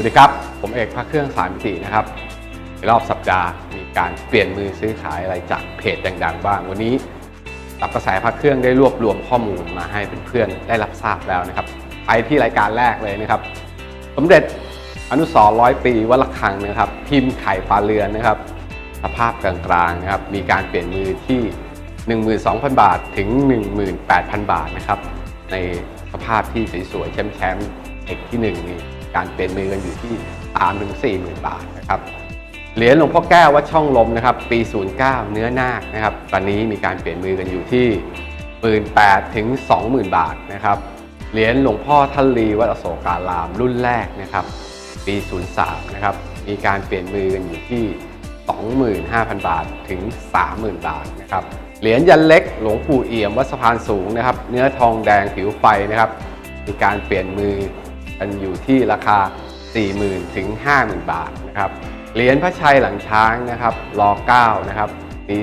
วัสดีครับ ผมเอกพระเครื่องสามมิตินะครับในรอบสัปดาห์มีการเปลี่ยนมือซื้อขายอะไรจากเพจดังๆบ้าง วันนี้ตับกระแสพระเครื่องได้รวบรวมข้อมูลมาให้เพื่อนๆได้รับทราบแล้วนะครับ ไปที่รายการแรกเลยนะครับ สมเด็จอนุสรร้อยปีวัดระฆังนะครับ พิมพ์ไข่ปลาเรือนนะครับ สภาพกลางๆนะครับ มีการเปลี่ยนมือที่ 12,000 บาทถึง 18,000 บาทนะครับ ในสภาพที่สวยๆแชมป์ๆเอกที่1นี่ การเปลี่ยนมือกันอยู่ที่3ถึง40,000บาทนะครับเหรียญหลวงพ่อแก้ววัดช่องลมนะครับ ปี 09 เนื้อนาคนะครับ ตอนนี้มีการเปลี่ยนมือกันอยู่ที่ 18,000ถึง20,000 บาทนะครับเหรียญหลวงพ่อทันลีวัดอโศการามรุ่นแรกนะครับ ปี 03 นะครับ มีการเปลี่ยนมือกันอยู่ที่ 25,000 บาทถึง 30,000 บาทนะครับเหรียญยันเล็กหลวงปู่เอี่ยมวัดสะพานสูงนะครับ เนื้อทองแดงผิวไฟนะครับ มีการเปลี่ยนมือ กันอยู่ที่ราคา 40,000 ถึง 50,000 บาทนะครับเหรียญพระชัยหลังช้างนะครับรอ9นะครับปี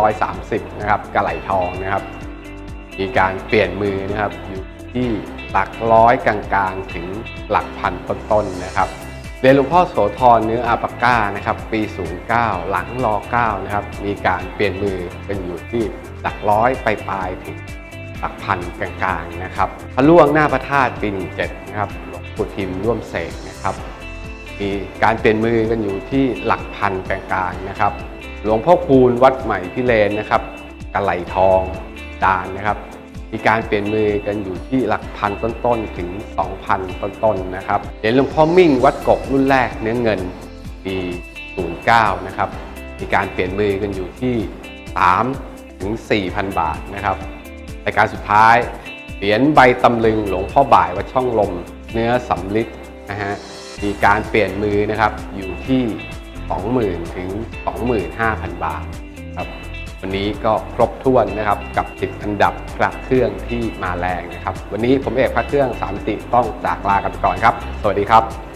2530 นะครับกระไหลทองนะครับ มีการเปลี่ยนมือนะครับอยู่ที่หลักร้อยกลางๆ ถึงหลักพันต้นๆนะครับเหรียญหลวงพ่อโสธรเนื้ออาปาก้านะครับปี 09 หลังรอ9นะครับมีการเปลี่ยนมือเป็นอยู่ที่หลักร้อยปลายๆถึง หลักพันกลางๆนะครับพระล่วงหน้าพระธาตุปี 17 นะครับหลวงปู่ทิมร่วมเสกนะครับมีการเปลี่ยนมือกันอยู่ที่หลักพันกลางๆนะครับ หลวงพ่อคูณวัดใหม่พิเรนนะครับกะไหลทองดานนะครับ มีการเปลี่ยนมือกันอยู่ที่หลักพันต้นๆถึง 2,000 ต้นๆนะครับเหรียญหลวงพ่อมิ่งวัดกบรุ่นแรกเนื้อเงินปี 09 นะครับ มีการเปลี่ยนมือกันอยู่ที่ 3 ถึง 4,000 บาทนะครับ รายการสุดท้ายเหรียญใบตำลึงหลวงพ่อบ่ายวัดช่องลม เนื้อสำลิดนะฮะมีการเปลี่ยนมือนะครับอยู่ที่ 20,000 ถึง 25,000 บาทครับวันนี้ก็ครบถ้วนนะครับกับ 10 อันดับพระเครื่องที่มาแรงนะครับ วันนี้ผมเอกพระเครื่องสามติต้องจากลากันไปก่อนครับ สวัสดีครับ